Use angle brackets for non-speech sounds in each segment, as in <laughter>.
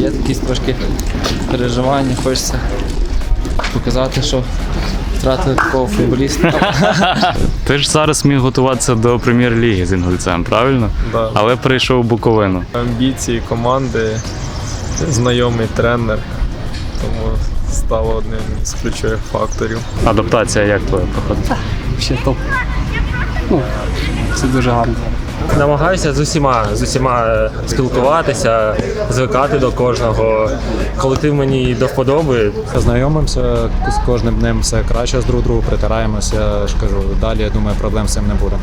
Є якісь трошки переживання, хочеться показати, що втратили такого футболіста. <laughs> Ти ж зараз міг готуватися до прем'єр-ліги з інгульцем, правильно? Да. Але прийшов у Буковину. Амбіції команди, знайомий тренер, тому стало одним з ключових факторів. Адаптація як твоя проходить? Ще топ. Ну, це дуже гарно. Намагаюся з усіма з усіма е, спілкуватися, звикати до кожного. Колектив мені до вподоби. Знайомимося з кожним днем все краще з друг другу, притираємося. Я ж кажу, далі я думаю, проблем з цим не буде.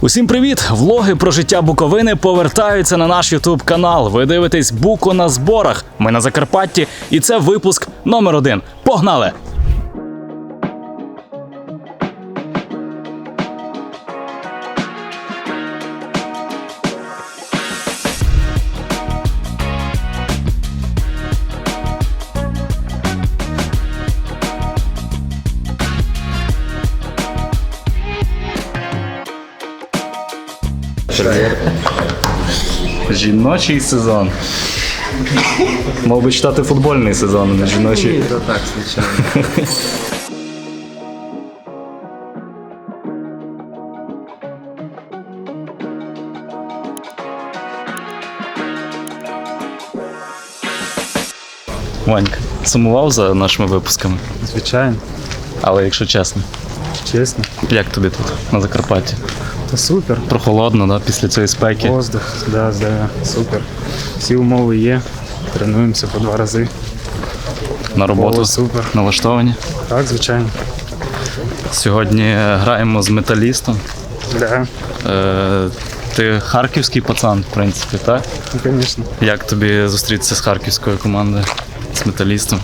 Усім привіт! Влоги про життя Буковини повертаються на наш Ютуб канал. Ви дивитесь Буко на зборах. Ми на Закарпатті, і це випуск номер один. Погнали! Жіночий сезон. Мав би читати футбольний сезон, а не жіночий. Це так, звичайно. Ванька, сумував за нашими випусками, Звичайно, але якщо чесно, чесно. як тобі тут на Закарпатті? Та супер. Прохолодно, да, після цієї спеки. Воздух, да, да, супер. Всі умови є. Тренуємося по два рази. На роботу О, супер. налаштовані. Так, звичайно. Сьогодні е, граємо з металістом. Да, Е, ти харківський пацан, в принципі, так? ну, звісно. Як тобі зустрітися з харківською командою, з металістом?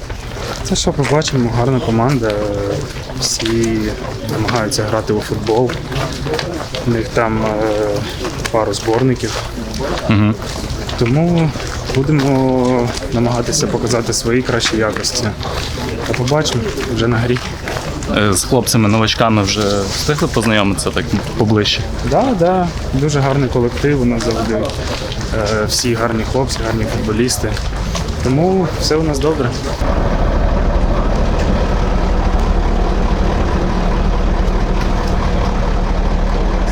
Це що побачимо, гарна команда. Всі намагаються грати у футбол. У них там е, пару зборників. Угу. Тому будемо намагатися показати свої кращі якості. А побачимо вже на грі. Е, З хлопцями-новачками вже встигли познайомитися так поближче. Да, да, дуже гарний колектив у нас завжди. Е, всі гарні хлопці, гарні футболісти. Тому все у нас добре.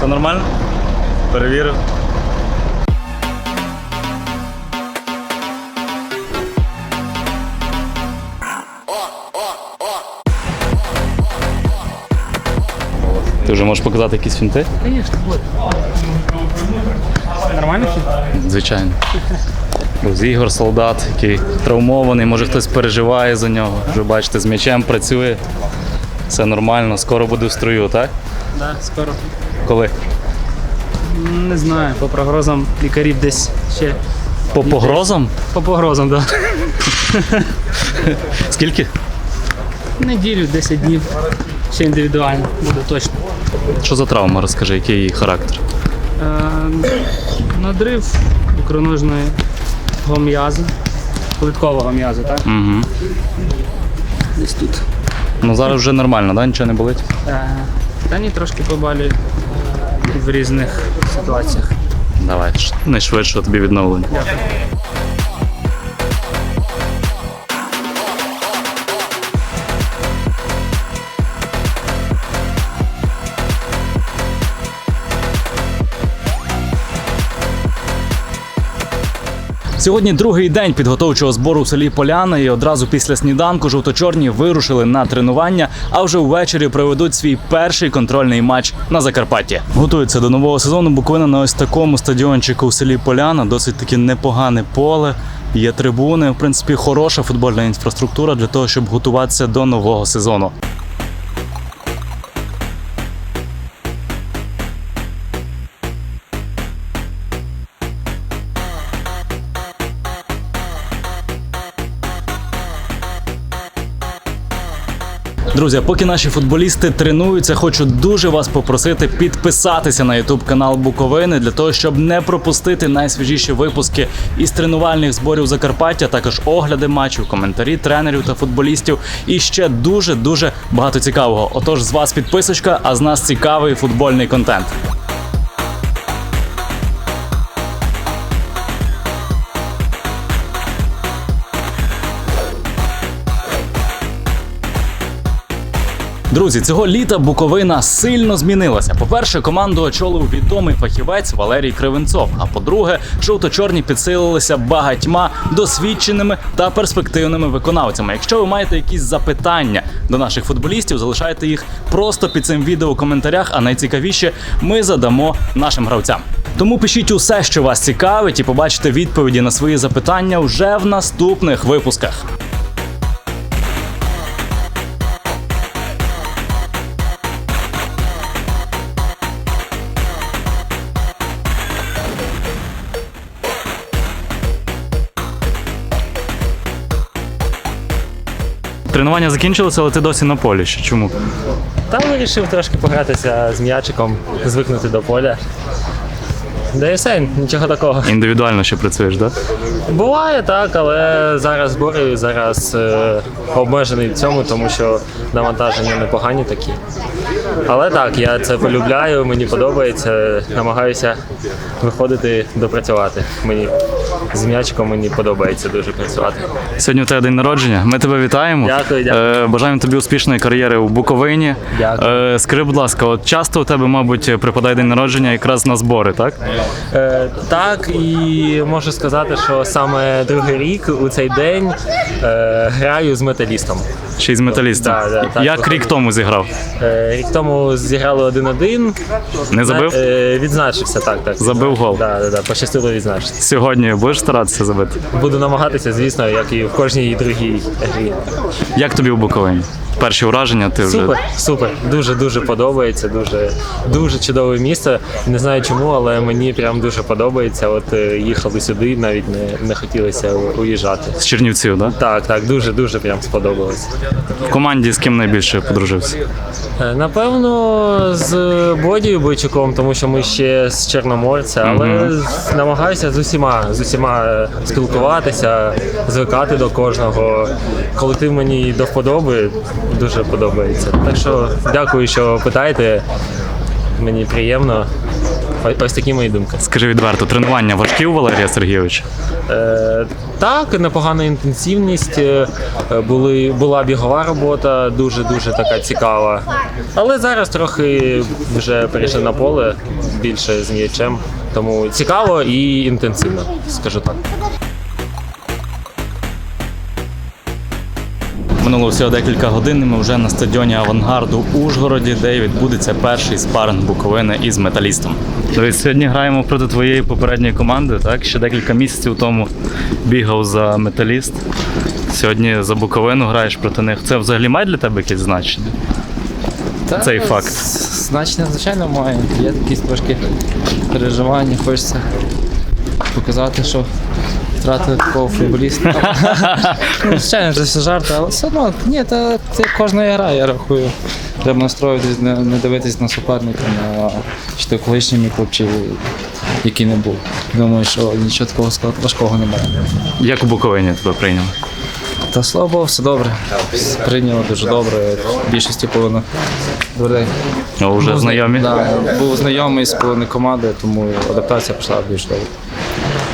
Все нормально? Перевірив. Ти вже можеш показати якісь фінти? Нормально? Звичайно. Ось Ігор солдат, який травмований, може хтось переживає за нього. Вже бачите, з м'ячем працює. Все нормально, скоро буде в строю, так? Да, скоро. Коли? Не знаю, по прогнозам лікарів десь ще. По погрозам? По погрозам, так. Да. <laughs> Скільки? Неділю, 10 днів. Ще індивідуально буде точно. Що за травма? Розкажи, який її характер? Е, надрив ікроножної м'яза. Плиткового м'яза, так? Угу. Десь тут. Ну зараз вже нормально, да? нічого не болить? Е, та ні, трошки побалює в різних ситуаціях. Давай, найшвидше тобі відновлення. Сьогодні другий день підготовчого збору в селі Поляна, і одразу після сніданку жовто-чорні вирушили на тренування, а вже ввечері проведуть свій перший контрольний матч на Закарпатті. Готуються до нового сезону. Буковина на ось такому стадіончику у селі Поляна. Досить таки непогане поле. Є трибуни, в принципі, хороша футбольна інфраструктура для того, щоб готуватися до нового сезону. Друзі, поки наші футболісти тренуються, хочу дуже вас попросити підписатися на YouTube канал Буковини для того, щоб не пропустити найсвіжіші випуски із тренувальних зборів Закарпаття, також огляди матчів, коментарі тренерів та футболістів. І ще дуже дуже багато цікавого. Отож, з вас підписочка, а з нас цікавий футбольний контент. Друзі, цього літа Буковина сильно змінилася. По-перше, команду очолив відомий фахівець Валерій Кривенцов. А по-друге, жовто-чорні підсилилися багатьма досвідченими та перспективними виконавцями. Якщо ви маєте якісь запитання до наших футболістів, залишайте їх просто під цим відео у коментарях. А найцікавіше ми задамо нашим гравцям. Тому пишіть усе, що вас цікавить, і побачите відповіді на свої запитання вже в наступних випусках. Тренування закінчилося, але ти досі на полі. ще. Чому? Там вирішив трошки погратися з м'ячиком, звикнути до поля. Да і все, нічого такого. Індивідуально ще працюєш, так? Буває так, але зараз збори зараз е, обмежений в цьому, тому що навантаження непогані такі. Але так, я це полюбляю, мені подобається, намагаюся виходити допрацювати. Мені з м'ячиком мені подобається дуже працювати. Сьогодні у тебе день народження. Ми тебе вітаємо. Дякую, дякую. Е, бажаємо тобі успішної кар'єри у Буковині. Дякую. Е, скажи, будь ласка, от часто у тебе, мабуть, припадає день народження якраз на збори, так? Е, так, і можу сказати, що саме другий рік у цей день граю з металістом. Ще й з металістом. Да, да, так, Як рік тому зіграв? Рік тому зіграли один-один. Не забив? Відзначився, так, так. Забив гол. Да, да, да, пощастило відзначитися. Сьогодні будеш старатися забити? Буду намагатися, звісно, як і в кожній другій грі. Як тобі у Буковині? Перші враження ти вже. Супер, супер. Дуже дуже подобається. Дуже дуже чудове місце. Не знаю чому, але мені прям дуже подобається. От е, їхали сюди, навіть не, не хотілося уїжджати. З Чернівців, так? Так, так, дуже дуже прям сподобалось. В команді з ким найбільше подружився? Е, Напевно, з Бодією Бойчуком, тому що ми ще з Чорноморця, але з- намагаюся з усіма з усіма е, спілкуватися, звикати до кожного. Колектив мені до вподоби дуже подобається. Так що дякую, що питаєте. Мені приємно. Ось- такі мої думки. Скажи відверто, тренування важкі у Валерія Сергійовича? Е, так, непогана інтенсивність. е, Були, була бігова робота, дуже дуже така цікава. Але зараз трохи вже перейшли на поле більше з м'ячем. Тому цікаво і інтенсивно, скажу так. Минуло всього декілька годин. і Ми вже на стадіоні Авангарду у Ужгороді, де відбудеться перший спаринг Буковини із металістом. Дивись, сьогодні граємо проти твоєї попередньої команди. Так, ще декілька місяців тому бігав за металіст. Сьогодні за Буковину граєш проти них. Це взагалі має для тебе якесь значення? Та, Цей факт. Значення, звичайно, має. Є якісь трошки переживання, хочеться показати, що втратили такого футболіста. <laughs> ну, звичайно, це все жарти, але все одно, ні, та це кожна гра, я рахую. Треба настроюватись, не, не дивитись на суперника, на чи то колишній клуб, чи який не був. Думаю, що нічого такого важкого немає. Як у Буковині тебе прийняли? Та слава Богу, все добре. Прийняли дуже добре. В більшості половина людей. О, вже знайомі? Да, був знайомий з половини команди, тому адаптація пішла більш добре.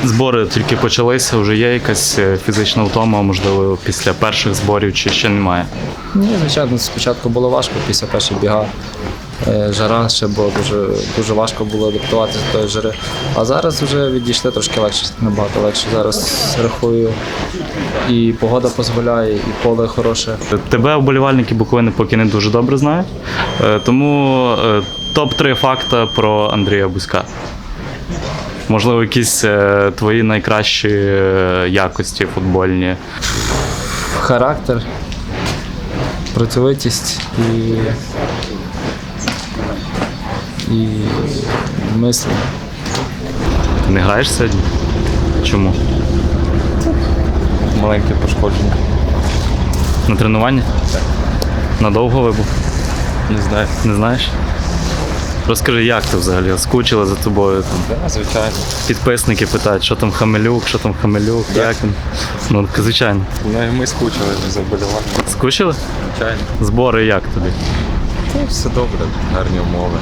Збори тільки почалися, вже є якась е, фізична втома, можливо, після перших зборів чи ще немає. Ні, звичайно, спочатку було важко після перших біга. Е, Жара ще було дуже, дуже важко було адаптуватися до тої жари. А зараз вже відійшли трошки легше, набагато легше. Зараз рахую, і погода дозволяє, і поле хороше. Тебе вболівальники Буковини поки не дуже добре знають. Е, Тому е, топ-3 факта про Андрія Бузька. Можливо, якісь е, твої найкращі е, якості футбольні. Характер, працьовитість і, і мислення. Ти не граєш сьогодні? Чому? Маленьке пошкодження. На тренуванні? Так. Надовго вибув? Не знаю. Не знаєш? Розкажи, як ти взагалі? Скучили за тобою? Там, Да, звичайно. підписники питають, що там Хамелюк, що там Хамелюк, як він. Ну, звичайно. Ну і ми скучили за вболівання. Скучили? Звичайно. Збори як тобі? Та все добре, гарні умови.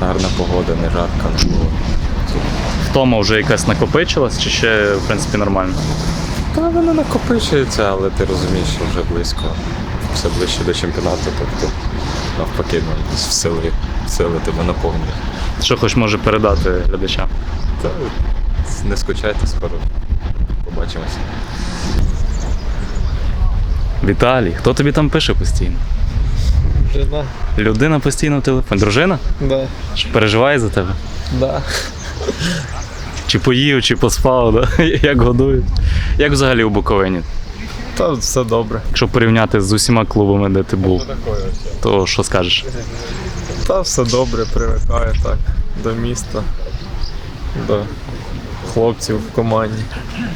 Гарна погода, не жарко, не було. Втома вже якась накопичилась, чи ще, в принципі, нормально? Та воно накопичується, але ти розумієш, що вже близько все ближче до чемпіонату, тобто навпаки, ну, сили, сили тебе наповнює. Що хоч може передати глядачам? Та не скучайте скоро. Побачимося. Віталій, хто тобі там пише постійно? Жена. Людина постійно в телефоні. Дружина? Да. Що переживає за тебе? Да. Чи поїв, чи поспав, да? <laughs> як годують? Як взагалі у Буковині? Та все добре. Якщо порівняти з усіма клубами, де ти був, то що скажеш? Та все добре, привикаю так до міста, до хлопців в команді.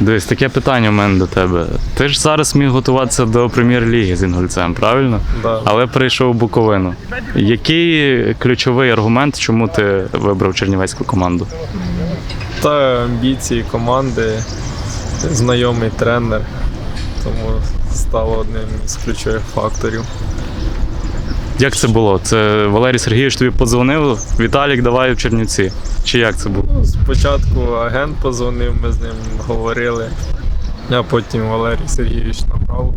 Дивись, таке питання у мене до тебе. Ти ж зараз міг готуватися до прем'єр-ліги з Інгульцем, правильно? Да. Але прийшов у Буковину. Який ключовий аргумент, чому ти вибрав чернівецьку команду? Та амбіції команди, знайомий тренер, тому стало одним з ключових факторів. Як це було? Це Валерій Сергійович тобі подзвонив, Віталік, давай в Чернівці. Чи як це було? Ну, Спочатку агент позвонив, ми з ним говорили, а потім Валерій Сергійович набрав,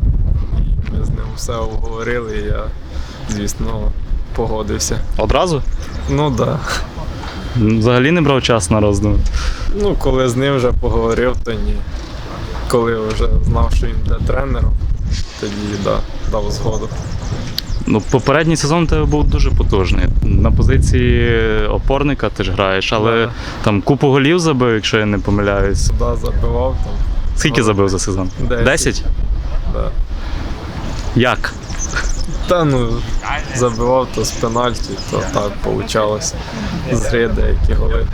і ми з ним все обговорили, і я, звісно, погодився. Одразу? Ну так. Да. Взагалі не брав час на роздуми. Ну, коли з ним вже поговорив, то ні. Коли вже знав, що він буде тренером, тоді да, дав згоду. Ну, попередній сезон тебе був дуже потужний. На позиції опорника ти ж граєш, але Да. там купу голів забив, якщо я не помиляюсь. Туди забивав там. Скільки Ну, забив за сезон? Десять. Да. Як? Та ну забивав то з пенальті, то так вийшло. З гри деякі голи.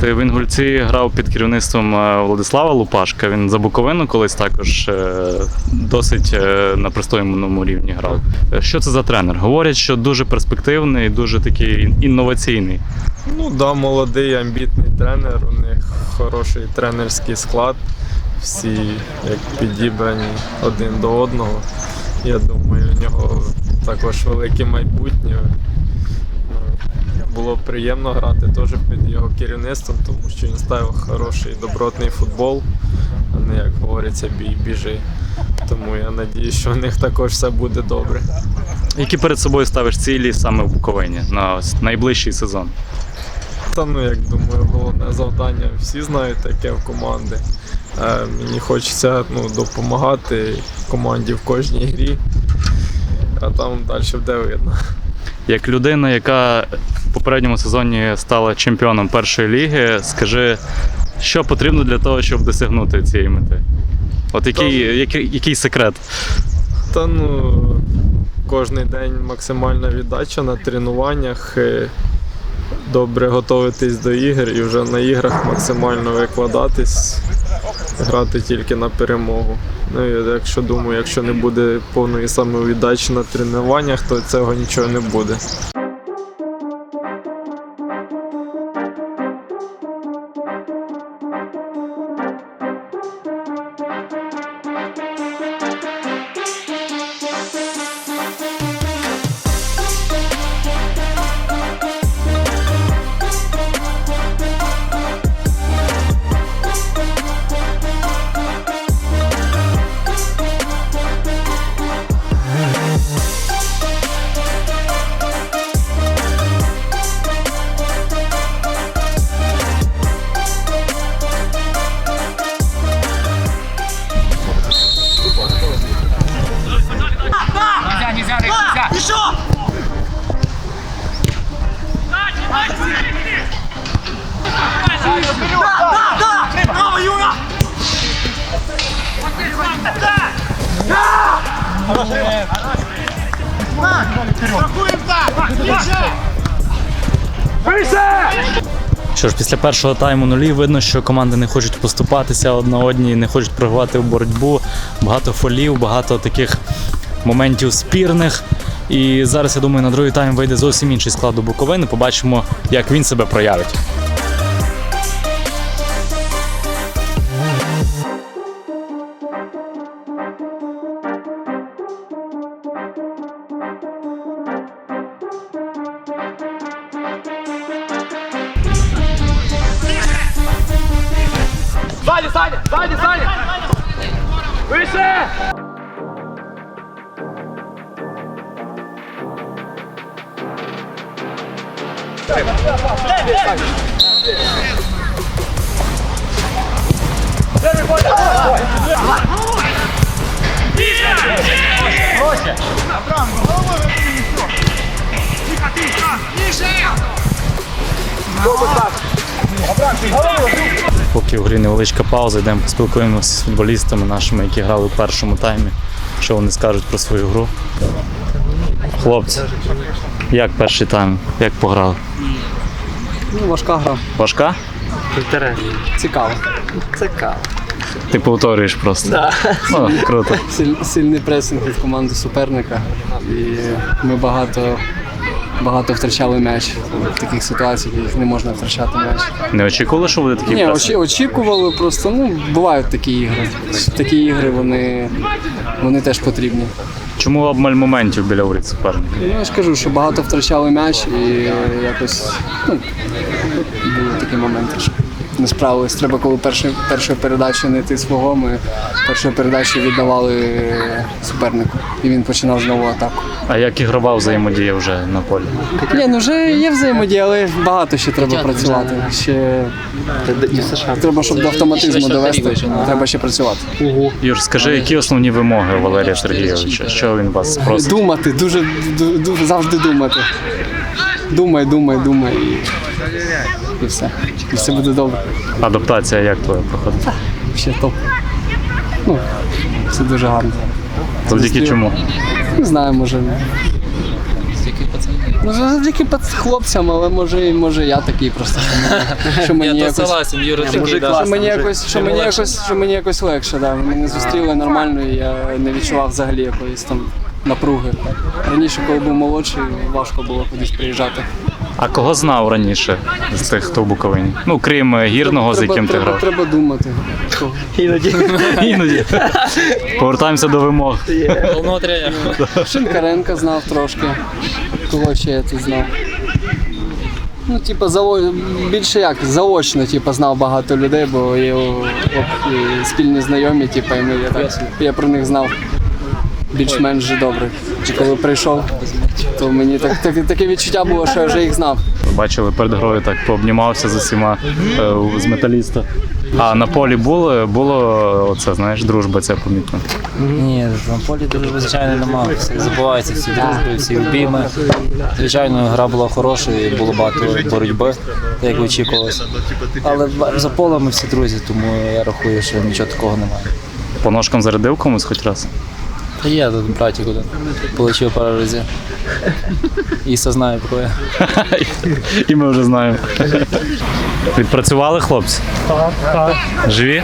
Ти в Інгульці грав під керівництвом е, Владислава Лупашка. Він за Буковину колись також е, досить е, на пристойному рівні грав. Що це за тренер? Говорять, що дуже перспективний, дуже такий інноваційний. Ну да, молодий, амбітний тренер, у них хороший тренерський склад. Всі як підібрані один до одного. Я думаю, у нього також велике майбутнє. Було приємно грати теж під його керівництвом, тому що він ставив хороший добротний футбол, а не як говориться, бій біжи. Тому я сподіваюся, що у них також все буде добре. Які перед собою ставиш цілі саме в Буковині на найближчий сезон? Та ну, як думаю, головне завдання всі знають таке в команди. Е, мені хочеться ну, допомагати команді в кожній грі, а там далі буде видно. Як людина, яка в попередньому сезоні стала чемпіоном першої ліги, скажи, що потрібно для того, щоб досягнути цієї мети? От який, який, який секрет? Та ну, кожен день максимальна віддача на тренуваннях, е, добре готуватись до ігор і вже на іграх максимально викладатись, грати тільки на перемогу. Ну і якщо думаю, якщо не буде повної самовіддачі на тренуваннях, то цього нічого не буде. Що ж, після першого тайму нулі видно, що команди не хочуть поступатися одна одній, не хочуть програвати в боротьбу. Багато фолів, багато таких моментів спірних. І зараз я думаю, на другий тайм вийде зовсім інший склад у Буковини. Побачимо, як він себе проявить. Саня, Саня, Саня! Выше! Поки в грі невеличка пауза, йдемо поспілкуємося з футболістами нашими, які грали в першому таймі. Що вони скажуть про свою гру? Хлопці, як перший тайм? Як пограли? Ну, важка гра. Важка? Цікаво. Цікаво. Ти повторюєш просто. Да. О, круто. Силь- сильний пресинг від команди суперника. І ми багато, багато втрачали м'яч в таких ситуаціях, в яких не можна втрачати м'яч. Не очікували, що буде такий Ні, пресинг? очі, очікували просто, ну, бувають такі ігри. Такі ігри вони, вони теж потрібні. Чому обмаль моментів біля воріт суперника? Ну, я ж кажу, що багато втрачали м'яч і якось ну, були такі моменти, що не справились. Треба, коли першу, першу передачу не ти свого, ми першу передачу віддавали супернику. І він починав знову атаку. А як ігрова взаємодія вже на полі? Ні, ну вже є взаємодія, але багато ще треба працювати. Ще треба, щоб до автоматизму довести. Треба ще працювати. Юр, скажи, які основні вимоги Валерія Сергійовича? Що він вас просить? Думати, дуже, ду- ду- завжди думати. Думай, думай, думай. І, все. І все буде добре. Адаптація як твоя проходить? Ще топ. Ну, все дуже гарно. Завдяки чому? Не знаю, може. Ну, завдяки пац- хлопцям, але може, і- може я такий просто, що мені, <laughs> що мені Я то якось. согласен, Юра такий, Що да. мені якось, що мені якось, що мені якось легше, да. Мене зустріли нормально, і я не відчував взагалі якоїсь там напруги. Раніше, коли був молодший, важко було кудись приїжджати. А кого знав раніше з тих, хто в Буковині? Ну, крім е, гірного, з яким ти треба, грав. треба думати. Кого? <laughs> Іноді. Повертаємося до вимог. Шинкаренка знав трошки. Кого ще я тут знав? Ну, типа, зао... більше як, заочно, типа, знав багато людей, бо є о, о, і спільні знайомі, типа, і ми, я, так, я про них знав більш-менш вже добре. І коли прийшов, то мені так, так, таке відчуття було, що я вже їх знав. Бачили перед грою так пообнімався з усіма е, з металіста. А на полі було, було оце, знаєш, дружба ця помітна. Ні, на полі дуже звичайно немає. Забуваються всі дружби, всі обійми. Звичайно, гра була хороша і було багато боротьби, як очікувалося. Але за полем ми всі друзі, тому я рахую, що нічого такого немає. По ножкам зарядив комусь хоч раз. Та є тут братик один. Получив пару разів. Іса знає про я. <laughs> І ми вже знаємо. Відпрацювали хлопці? Так, так. Живі?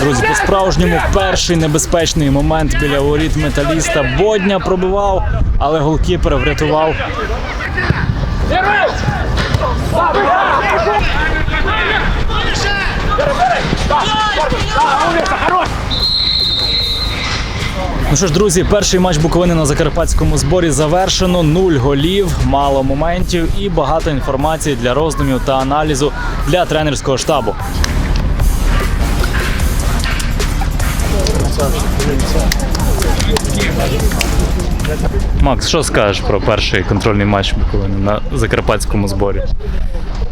Друзі, по-справжньому перший небезпечний момент біля воріт металіста. Бодня пробивав, але голкіпер врятував. Ну що ж, друзі, перший матч Буковини на закарпатському зборі завершено. Нуль голів, мало моментів і багато інформації для роздумів та аналізу для тренерського штабу. Макс, що скажеш про перший контрольний матч Буковини на закарпатському зборі?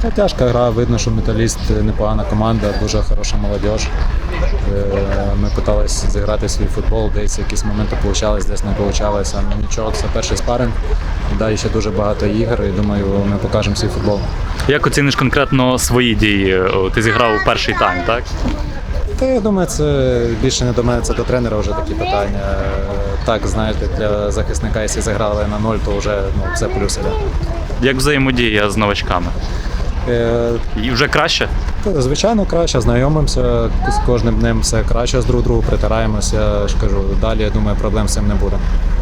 Та тяжка гра, видно, що металіст непогана команда, дуже хороша молодь. Ми намагалися зіграти свій футбол, десь якісь моменти получались, десь не. Ну нічого, це перший спаринг. Далі ще дуже багато ігор і думаю, ми покажемо свій футбол. Як оціниш конкретно свої дії? Ти зіграв перший тайм, так? Та я думаю, це більше не до мене, це до тренера вже такі питання. Так, знаєте, для захисника, якщо заграли на ноль, то вже ну, все плюс іде. Як взаємодія з новачками? Е, І вже краще? Звичайно, краще, знайомимося з кожним днем все краще з друг другу, притираємося. Ж кажу, далі я думаю, проблем з цим не буде.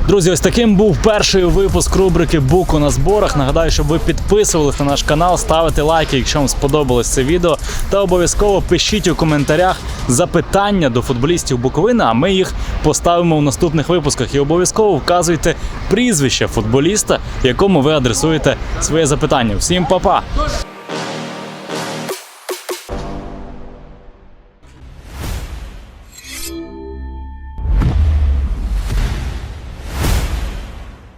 Друзі, ось таким був перший випуск рубрики Буку на зборах. Нагадаю, щоб ви підписувались на наш канал, ставите лайки, якщо вам сподобалось це відео. Та обов'язково пишіть у коментарях запитання до футболістів Буковини, а ми їх поставимо в наступних випусках. І обов'язково вказуйте прізвище футболіста, якому ви адресуєте своє запитання. Всім па-па!